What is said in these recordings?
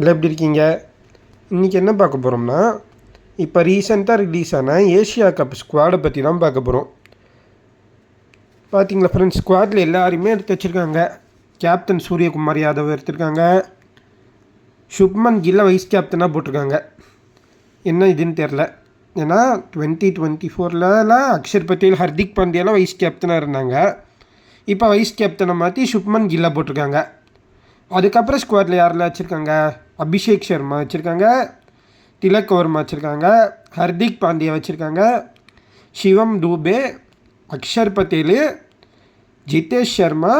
இல்லை எப்படி இருக்கீங்க? இன்றைக்கி என்ன பார்க்க போகிறோம்னா இப்போ ரீசெண்டாக ரிலீஸ் ஆன ஏஷியா கப் ஸ்குவாடை பற்றி தான் பார்க்க போகிறோம் பார்த்தீங்களா ஃப்ரெண்ட்ஸ் ஸ்குவாடில் எல்லாருமே எடுத்து வச்சுருக்காங்க. கேப்டன் சூரியகுமார் யாதவ் எடுத்திருக்காங்க. சுப்மன் கில்ல வைஸ் கேப்டனாக போட்டிருக்காங்க. என்ன இதுன்னு தெரில ஏன்னா டுவெண்ட்டி டுவெண்ட்டி ஃபோர்லலாம் அக்ஷர் பட்டேல் ஹர்திக் பாண்டியாலாம் வைஸ் கேப்டனாக இருந்தாங்க. இப்போ வைஸ் கேப்டனை மாற்றி சுப்மன் கில்லா போட்டிருக்காங்க. அதுக்கப்புறம் ஸ்குவாடில் யாரெல்லாம் வச்சுருக்காங்க? அபிஷேக் சர்மா வச்சுருக்காங்க திலக் வர்மா வச்சுருக்காங்க ஹர்திக் பாண்டியா வச்சுருக்காங்க சிவம் தூபே அக்ஷர் பட்டேலு ஜிதேஷ் சர்மா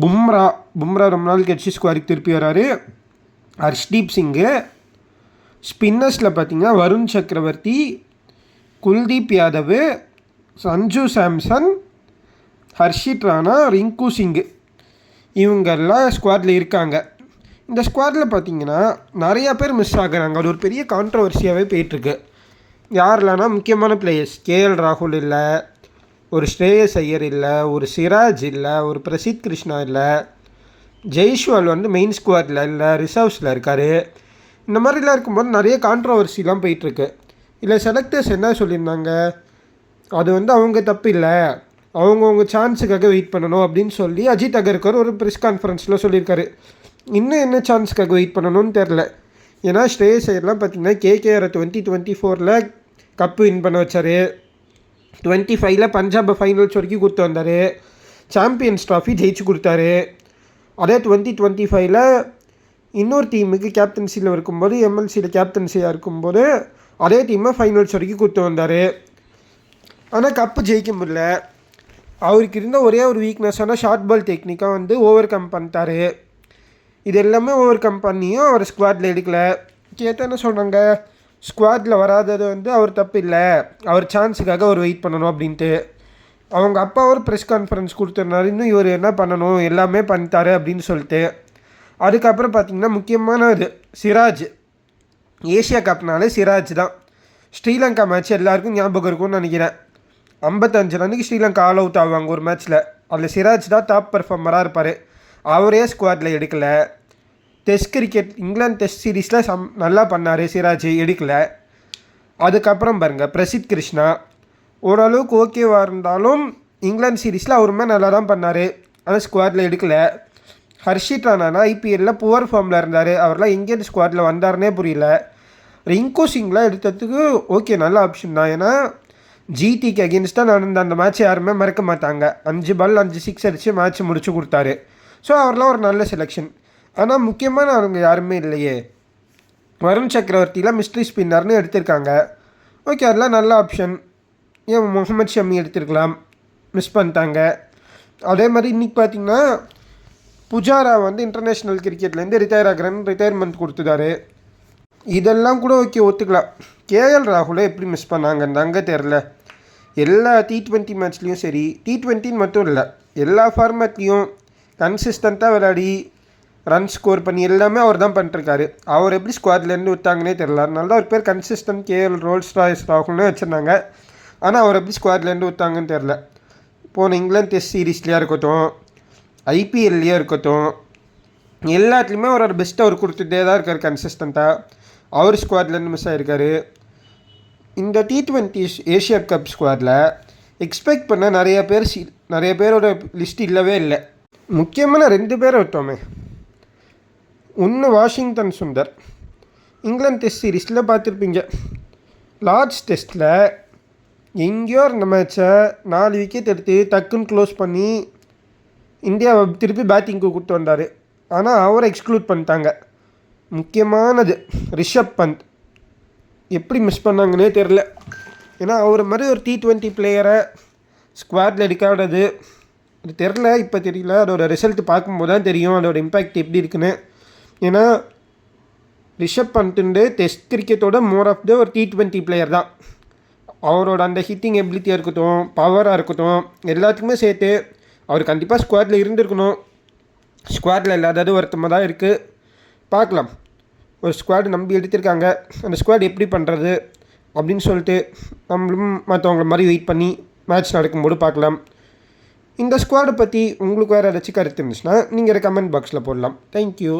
பும்ரா பும்ரா ரொம்ப நாள் கழிச்சு ஸ்குவாடுக்கு திருப்பி வராரு. ஹர்ஷ்தீப் சிங்கு ஸ்பின்னர்ஸில் பார்த்தீங்கன்னா வருண் சக்கரவர்த்தி குல்தீப் யாதவ் சஞ்சு சாம்சன் ஹர்ஷித் ராணா ரிங்கு சிங்கு. இவங்கெல்லாம் ஸ்குவாடில் இருக்காங்க. இந்த ஸ்குவாடில் பார்த்தீங்கன்னா நிறையா பேர் மிஸ் ஆகுறாங்க. அது ஒரு பெரிய கான்ட்ரவர்சியாகவே போயிட்டுருக்கு. யாரெல்லாம்னா முக்கியமான பிளேயர்ஸ் கேஎல் ராகுல் இல்லை ஒரு ஸ்ரேயஸ் ஐயர் இல்லை ஒரு சிராஜ் இல்லை ஒரு பிரசித் கிருஷ்ணா இல்லை. ஜெய்ஷ்வால் வந்து மெயின் ஸ்குவாடில் இல்லை ரிசர்வ்ஸில் இருக்கார். இந்த மாதிரிலாம் இருக்கும்போது நிறைய கான்ட்ரவர்சிலாம் போயிட்டுருக்கு. இல்லை செலக்டர்ஸ் என்ன சொல்லியிருந்தாங்க? அது வந்து அவங்க தப்பு இல்லை. அவங்கவுங்க சான்ஸுக்காக வெயிட் பண்ணணும் அப்படின்னு சொல்லி அஜித் அகர்கர் ஒரு ப்ரெஸ் கான்ஃபரன்ஸில் சொல்லியிருக்காரு. இன்னும் என்ன சான்ஸ்க்காக வெயிட் பண்ணணும்னு தெரில ஏன்னா ஸ்ரேயஸ் ஐயர்லாம் பார்த்தீங்கன்னா கேகேஆர் டுவெண்ட்டி டுவெண்ட்டி ஃபோரில் கப்பு வின் பண்ண வச்சார். டுவெண்ட்டி ஃபைவ்ல பஞ்சாப் ஃபைனல்ஸ் வரைக்கும் கொடுத்து வந்தார். சாம்பியன்ஸ் ட்ராஃபி ஜெயிச்சு கொடுத்தாரு. அதே டுவெண்ட்டி டுவெண்ட்டி ஃபைவ்ல இன்னொரு டீமுக்கு கேப்டன்சியில் இருக்கும்போது எம்எல்சியில் கேப்டன்சியாக இருக்கும்போது அதே டீமை ஃபைனல்ஸ் வரைக்கும் கொடுத்து வந்தார். ஆனால் கப்பு ஜெயிக்க முடியல. அவருக்கு இருந்த ஒரே ஒரு வீக்னஸான ஷார்ட் பால் டெக்னிக்காக வந்து ஓவர் கம் பண்ணிட்டாரு. இது எல்லாமே ஒவ்வொரு கம்பெனியும் அவர் ஸ்குவாடில் எடுக்கல. கேட்டால் என்ன சொல்கிறாங்க ஸ்குவாடில் வராதது வந்து அவர் தப்பு இல்லை. அவர் சான்ஸுக்காக அவர் வெயிட் பண்ணணும் அப்படின்ட்டு. அவங்க அப்பா ஒரு ப்ரெஸ் கான்ஃபரன்ஸ் கொடுத்துருந்தாரு. இன்னும் இவர் என்ன பண்ணணும்? எல்லாமே பண்ணிட்டாரு அப்படின்னு சொல்லிட்டு. அதுக்கப்புறம் பார்த்திங்கன்னா முக்கியமான இது சிராஜ். ஏஷியா கப்னாலே சிராஜ் தான். ஸ்ரீலங்கா மேட்ச் எல்லாருக்கும் ஞாபகம் இருக்கும்னு நினைக்கிறேன். ஐம்பத்தஞ்சு ரன்னுக்கு ஸ்ரீலங்கா ஆல் அவுட் ஆவாங்க ஒரு மேட்ச்சில் அதில் சிராஜ் தான் டாப் பர்ஃபார்மராக இருப்பார். அவரே ஸ்குவாடில் எடுக்கலை. டெஸ்ட் கிரிக்கெட் இங்கிலாந்து டெஸ்ட் சீரீஸில் சம் நல்லா பண்ணார் சிராஜ் எடுக்கலை. அதுக்கப்புறம் பாருங்கள் பிரசித் கிருஷ்ணா. ஓரளவுக்கு ஓகேவாக இருந்தாலும் இங்கிலாந்து சீரீஸில் அவருமே நல்லா தான் பண்ணார். ஆனால் ஸ்குவாடில் எடுக்கலை. ஹர்ஷித் ராணானா ஐபிஎல்லில் புவர் ஃபார்மில் இருந்தார். அவர்லாம் எங்கேருந்து ஸ்குவாடில் வந்தாருன்னே புரியல. ரிங்கு சிங்லாம் எடுத்ததுக்கு ஓகே நல்ல ஆப்ஷன் தான். ஏன்னா ஜிடிக்கு அகேன்ஸ்டாக நடந்த அந்த மேட்ச் யாருமே மறக்க மாட்டாங்க. அஞ்சு பால் அஞ்சு சிக்ஸ் அடித்து மேட்ச் முடிச்சு கொடுத்தாரு. ஸோ அவர்லாம் ஒரு நல்ல செலெக்ஷன் ஆனால் முக்கியமான அவங்க யாருமே இல்லையே. வருண் சக்கரவர்த்திலாம் மிஸ்ட்ரி ஸ்பின்னர்னு எடுத்திருக்காங்க. ஓகே அதெல்லாம் நல்ல ஆப்ஷன் ஏன் முகமது ஷமி எடுத்திருக்கலாம். மிஸ் பண்ணிட்டாங்க. அதே மாதிரி இன்றைக்கி பார்த்தீங்கன்னா புஜாரா வந்து இன்டர்நேஷ்னல் கிரிக்கெட்லேருந்து ரிட்டையர் ஆகிறேன்னு ரிட்டையர்மெண்ட் கொடுத்துட்டாரு. இதெல்லாம் கூட ஓகே ஒத்துக்கலாம். கேஎல் ராகுலை எப்படி மிஸ் பண்ணாங்கன்னு அங்கே தெரில எல்லா டி ட்வெண்ட்டி மேட்ச்லேயும் சரி. டி ட்வெண்ட்டின்னு மட்டும் இல்லை. எல்லா ஃபார்மேட்லேயும் கன்சிஸ்டண்ட்டாக விளையாடி ரன் ஸ்கோர் பண்ணி எல்லாமே அவர் தான் பண்ணிட்டுருக்காரு அவர் எப்படி ஸ்குவாட்லேருந்து விட்டாங்கன்னே தெரில அதனால தான் ஒரு பேர் கன்சிஸ்டன்ட் கேஎல் ரோல்ஸ் ராய்ஸ் ராகுல்னு வச்சுருந்தாங்க. ஆனால் அவர் எப்படி ஸ்குவாட்லேருந்து விட்டாங்கன்னு தெரில போன இங்கிலாந்து டெஸ்ட் சீரீஸ்லேயே இருக்கட்டும் ஐபிஎல்லையே இருக்கட்டும் எல்லாத்துலேயுமே அவரோட பெஸ்ட்டை அவர் கொடுத்துட்டே தான் இருக்கார் கன்சிஸ்டண்ட்டாக அவர் ஸ்குவாட்லேருந்து மிஸ் ஆகிருக்காரு இந்த டி ட்வெண்ட்டி ஏஷியா கப் ஸ்குவாடில் எக்ஸ்பெக்ட் பண்ண நிறைய பேர் சி நிறைய பேரோட லிஸ்ட் இல்லவே இல்லை. முக்கியமான ரெண்டு பேரை விட்டோமே. ஒன்று வாஷிங்டன் சுந்தர். இங்கிலாந்து டெஸ்ட் சீரீஸில் பார்த்துருப்பீங்க. லார்ட்ஸ் டெஸ்ட்டில் எங்கேயோ இருந்த மேட்ச்சை நாலு விக்கெட் எடுத்து டக்குன்னு க்ளோஸ் பண்ணி இந்தியாவை திருப்பி பேட்டிங்க்கு கூப்பிட்டு வந்தார். ஆனால் அவரை எக்ஸ்க்ளூட் பண்ணிட்டாங்க. முக்கியமானது ரிஷப் பந்த். எப்படி மிஸ் பண்ணாங்கன்னே தெரில ஏன்னா அவர் மாதிரி ஒரு டி ட்வெண்ட்டி பிளேயரை ஸ்குவாடில் எடுக்காதது அது தெரில இப்போ தெரியல. அதோட ரிசல்ட் பார்க்கும்போது தான் தெரியும் அதோட இம்பேக்ட் எப்படி இருக்குன்னு. ஏன்னா ரிஷப் பண்ட்டு டெஸ்ட் கிரிக்கெட்டோட மோர் ஆஃப் த ஒரு டி ட்வெண்ட்டி பிளேயர் தான். அவரோட அந்த ஹிட்டிங் எபிலிட்டியாக இருக்கட்டும் பவராக இருக்கட்டும் எல்லாத்துக்குமே சேர்த்து அவர் கண்டிப்பாக ஸ்குவாடில் இருந்திருக்கணும். ஸ்குவாடில் இல்லாதது வருத்தமாக தான் இருக்குது பார்க்கலாம். ஒரு ஸ்குவாடு நம்பி எடுத்திருக்காங்க. அந்த ஸ்குவாட் எப்படி பண்ணுறது அப்படின்னு சொல்லிட்டு நம்மளும் மற்றவங்கள மாதிரி வெயிட் பண்ணி மேட்ச் நடக்கும்போது பார்க்கலாம். இந்த ஸ்குவாடை பற்றி உங்களுக்கு வேறு ஏதாச்சும் கருத்து இருந்துச்சுன்னா நீங்கள் கமெண்ட் பாக்ஸில் போடலாம். தேங்க்யூ